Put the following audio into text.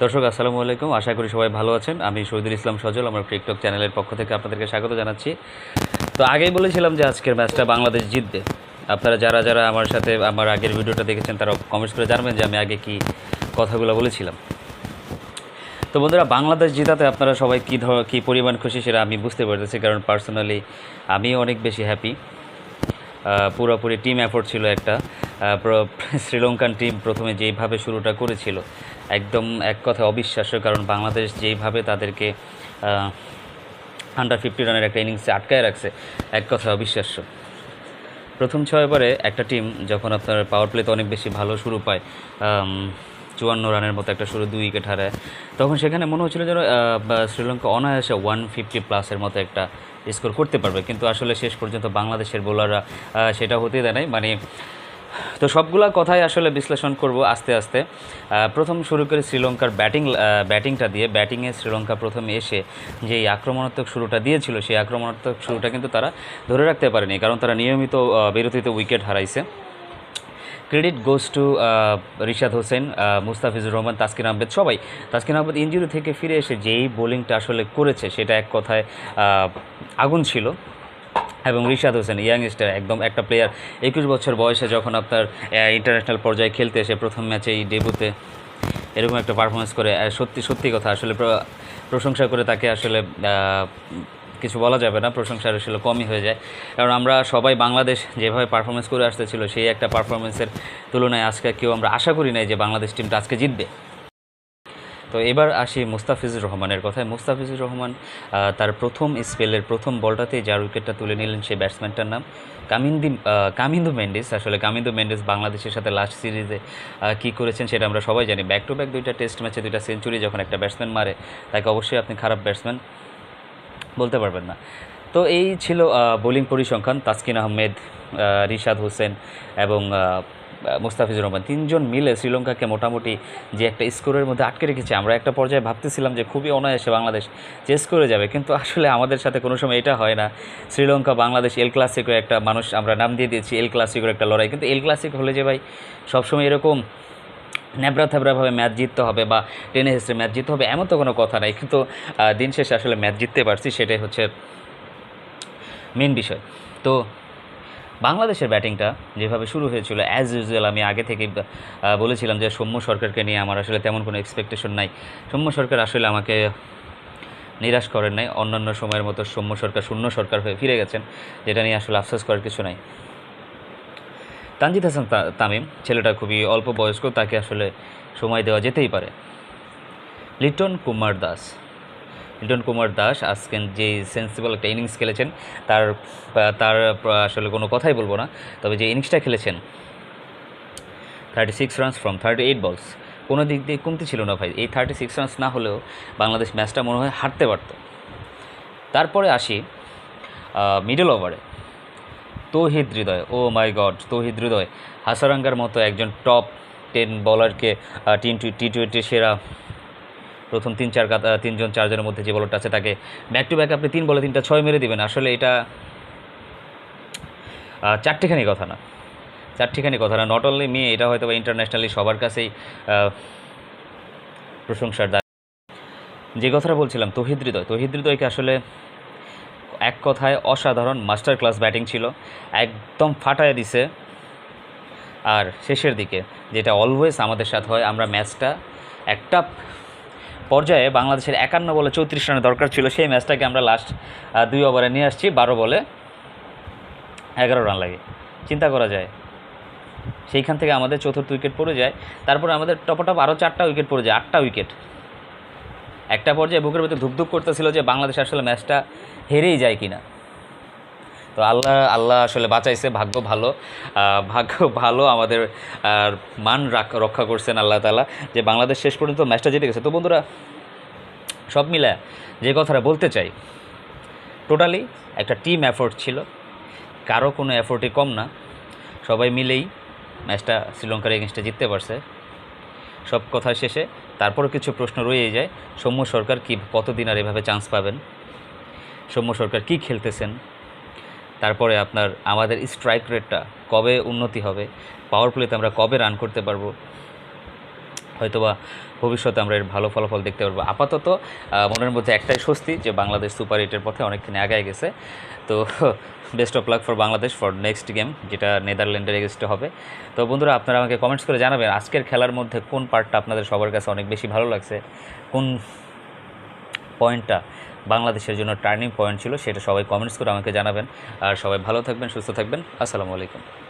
দর্শক, আসসালামু আলাইকুম। আশা করি সবাই ভালো আছেন। আমি শহীদুল ইসলাম সজল। আমার টিকটক চ্যানেলের পক্ষ থেকে আপনাদেরকে স্বাগত জানাচ্ছি। তো আগেই বলেছিলাম যে আজকের ম্যাচটা বাংলাদেশ জিতবে। আপনারা যারা যারা আমার সাথে, আমার আগের ভিডিওটা দেখেছেন, তারা কমেন্টস করে জানবেন যে আমি আগে কি কথাগুলো বলেছিলাম। তো বন্ধুরা, বাংলাদেশ জেতাতে আপনারা সবাই কী ধর, কী পরিমাণ খুশি সেটা আমি বুঝতে পারতেছি, কারণ পার্সোনালি আমি অনেক বেশি হ্যাপি পুরোপুরি টিম এফোর্ট ছিল একটা। শ্রীলঙ্কান টিম প্রথমে যেইভাবে শুরুটা করেছিল, একদম এক কথা অবিশ্বাস্য, কারণ বাংলাদেশ যেইভাবে তাদেরকে আন্ডার ফিফটি রানের একটা ইনিংসে আটকায় রাখছে, এক কথা অবিশ্বাস্য। প্রথম ছয় ওভারে একটা টিম যখন আপনার পাওয়ার প্লেতে অনেক বেশি ভালো শুরু পায় চুয়ান্ন রানের মতো একটা শুরু দুই উইকেট হারায়, তখন সেখানে মনে হচ্ছিল যেন শ্রীলঙ্কা অনায়াসে ওয়ান ফিফটি প্লাসের মতো একটা স্কোর করতে পারবে, কিন্তু আসলে শেষ পর্যন্ত বাংলাদেশের বোলাররা সেটা হতে দেয় নাই। মানে তো সবগুলা কথাই আসলে বিশ্লেষণ করব আস্তে আস্তে। প্রথম শুরু করে শ্রীলঙ্কার ব্যাটিং ব্যাটিংটা দিয়ে, ব্যাটিংয়ে শ্রীলঙ্কা প্রথমে এসে যে আক্রমণাত্মক শুরুটা দিয়েছিল, সেই আক্রমণাত্মক শুরুটা কিন্তু তারা ধরে রাখতে পারেনি, কারণ তারা নিয়মিত বিরতিতে উইকেট হারাইছে। Credit goes to Rishad Hossain Mustafizur Rahman, Taskin Ahmed সবাই। তাসকিন আহমেদ ইঞ্জুরি থেকে ফিরে এসে যেই বোলিংটা আসলে করেছে, সেটা এক কথায় আগুন ছিল। এবং রিশাদ হোসেন ইয়াংস্টার একদম একটা প্লেয়ার একুশ বছর বয়সে যখন আপনার ইন্টারন্যাশনাল পর্যায়ে খেলতে এসে প্রথম ম্যাচে এই ডেবুতে এরকম একটা পারফরমেন্স করে সত্যি সত্যি কথা, আসলে প্রশংসা করে তাকে আসলে কিছু বলা যাবে না, প্রশংসার আসলে কমই হয়ে যায়। কারণ আমরা সবাই বাংলাদেশ যেভাবে পারফরমেন্স করে আসতেছিল, সেই একটা পারফরমেন্সের তুলনায় আজকে কেউ আমরা আশা করি নাই যে বাংলাদেশ টিমটা আজকে জিতবে। তো এবার আসি মুস্তাফিজুর রহমানের কথায়। মুস্তাফিজুর রহমান তার প্রথম স্পেলের প্রথম বলটাতেই যার উইকেটটা তুলে নিলেন সেই ব্যাটসম্যানটার নাম, কামিন্দি কামিন্দু মেন্ডিস। আসলে কামিন্দু মেন্ডিস বাংলাদেশের সাথে লাস্ট সিরিজে কী করেছেন সেটা আমরা সবাই জানি। ব্যাক টু ব্যাক দুইটা টেস্ট ম্যাচে দুইটা সেঞ্চুরি যখন একটা ব্যাটসম্যান মারে, তাকে অবশ্যই আপনি খারাপ ব্যাটসম্যান বলতে পারবেন না। তো এই ছিল বোলিং পরিসংখ্যান, তাসকিন আহমেদ রিশাদ হোসেন এবং মুস্তাফিজুর রহমান, তিনজন মিলে শ্রীলঙ্কাকে মোটামুটি যে একটা স্কোরের মধ্যে আটকে রেখেছে, আমরা একটা পর্যায়ে ভাবতেছিলাম যে খুবই অনায়াসে বাংলাদেশ চেস করে যাবে, কিন্তু আসলে আমাদের সাথে কোনো সময় এটা হয় না। শ্রীলঙ্কা, বাংলাদেশ, এল ক্লাসিকো একটা মানুষ, আমরা নাম দিয়ে দিয়েছি এল ক্লাসিকোর একটা লড়াই, কিন্তু এল ক্লাসিক হলে যে ভাই, সবসময় এরকম ন্যাবড়া থ্যাবড়াভাবে ম্যাচ জিততে হবে বা টেনে হেসে ম্যাচ জিততে হবে এমন তো কোনো কথা নাই, কিন্তু দিন শেষে আসলে ম্যাচ জিততে পারছি, সেটাই হচ্ছে মেন বিষয়। তো বাংলাদেশের ব্যাটিংটা যেভাবে শুরু হয়েছিল অ্যাজ ইউজুয়াল আমি আগে আহ, বলেছিলাম যে সৌম্য সরকারকে নিয়ে আমার আসলে তেমন কোনো এক্সপেকটেশন নাই। সৌম্য সরকার আসলে আমাকে নিরাশ করেন নাই। অন্যান্য সময়ের মতো সৌম্য সরকার শূন্য সরকার হয়ে ফিরে গেছেন যেটা নিয়ে আসলে আফসোস করার কিছু নাই। তানজিদ হাসান তামিম ছেলেটা খুবই অল্প বয়স্ক তাকে আসলে সময় দেওয়া যেতেই পারে। লিটন কুমার দাস। লিটন কুমার দাস আজকে যে সেন্সিবল একটা ইনিংস খেলেছেন, তার তার, আসলে কোনো কথাই বলব না, তবে যে ইনিংসটা খেলেছেন thirty six runs from thirty eight balls কোনো দিক দিয়ে কমতি ছিল না ভাই। এই থার্টি সিক্স রানস না হলেও বাংলাদেশ ম্যাচটা মনে হয় হারতে পারত। তারপরে আসি মিডল ওভারে তৌহিদ হৃদয়, ও মাই গড, তৌহিদ হৃদয়। হাসারাঙ্গার মতো একজন টপ টেন বলারকে টি টোয়েন্টি সেরা প্রথম তিন চার তিনজন, চারজনের মধ্যে যে বলারটা আছে তাকে ব্যাক টু ব্যাক আপনি তিন বলে তিনটা ছয় মেরে দিবেন। আসলে এটা চারটিখানি কথা না। চারটিখানি কথা না। নট অনলি মি এটা হয়তো বা ইন্টারন্যাশনালি সবার কাছেই প্রশংসার যে কথাটা বলছিলাম, তহিদ হৃদয়। তহিদ হৃদয়কে আসলে এক কথায় অসাধারণ মাস্টার ক্লাস ব্যাটিং ছিল। একদম ফাটায় দিছে। আর শেষের দিকে, যেটা অলওয়েজ আমাদের সাথে হয়, আমরা ম্যাচটা একটা পর্যায়ে বাংলাদেশের একান্ন বলে চৌত্রিশ রানের দরকার ছিল। সেই ম্যাচটাকে আমরা লাস্ট দুই ওভারে নিয়ে আসছি, বারো বলে এগারো রান লাগে। চিন্তা করা যায়। সেইখান থেকে আমাদের চতুর্থ উইকেট পড়ে যায়। তারপরে আমাদের টপটপ আরও চারটা উইকেট পড়ে যায়, আটটা উইকেট একটা পর্যায়ে বুকের ভিতরে ধুপধুপ করতেছিল যে বাংলাদেশ আসলে ম্যাচটা হেরেই যায় কিনা। তো আল্লাহ আল্লাহ আসলে বাঁচাইছে, ভাগ্য ভালো। ভাগ্য ভালো আমাদের মান রক্ষা করছেন আল্লাহ তালা যে বাংলাদেশ শেষ পর্যন্ত ম্যাচটা জিতে গেছে। তো বন্ধুরা, সব মিলে যে কথাটা বলতে চাই, টোটালি একটা টিম এফোর্ট ছিল। কারও কোনো এফোর্টই কম না। সবাই মিলেই ম্যাচটা শ্রীলঙ্কার এগেনস্টে জিততে পারছে। সব কথা শেষে তারপরও কিছু প্রশ্ন রয়েই যায়, সৌম্য সরকার কি কতদিন আর এভাবে চান্স পাবেন? সৌম্য সরকার কি খেলতেছেন? তারপরে আপনার আমাদের স্ট্রাইক রেটটা কবে উন্নতি হবে? পাওয়ার প্লেতে আমরা কবে রান করতে পারব? হয়তোবা ভবিষ্যতে আমরা এর ভালো ফলাফল দেখতে পারব। আপাতত মনের মধ্যে একটাই স্বস্তি যে বাংলাদেশ সুপার এইটের পথে অনেকখানি আগায় গেছে। তো best of luck for Bangladesh for next game যেটা নেদারল্যান্ডের এগেস্টে হবে। তো বন্ধুরা, আপনারা আমাকে কমেন্টস করে জানাবেন আজকের খেলার মধ্যে কোন পার্টটা আপনাদের সবার কাছে অনেক বেশি ভালো লাগছে? কোন পয়েন্টটা বাংলাদেশের জন্য টার্নিং পয়েন্ট ছিল, সেটা সবাই কমেন্টস করে আমাকে জানাবেন। আর সবাই ভালো থাকবেন, সুস্থ থাকবেন। আসসালামু আলাইকুম।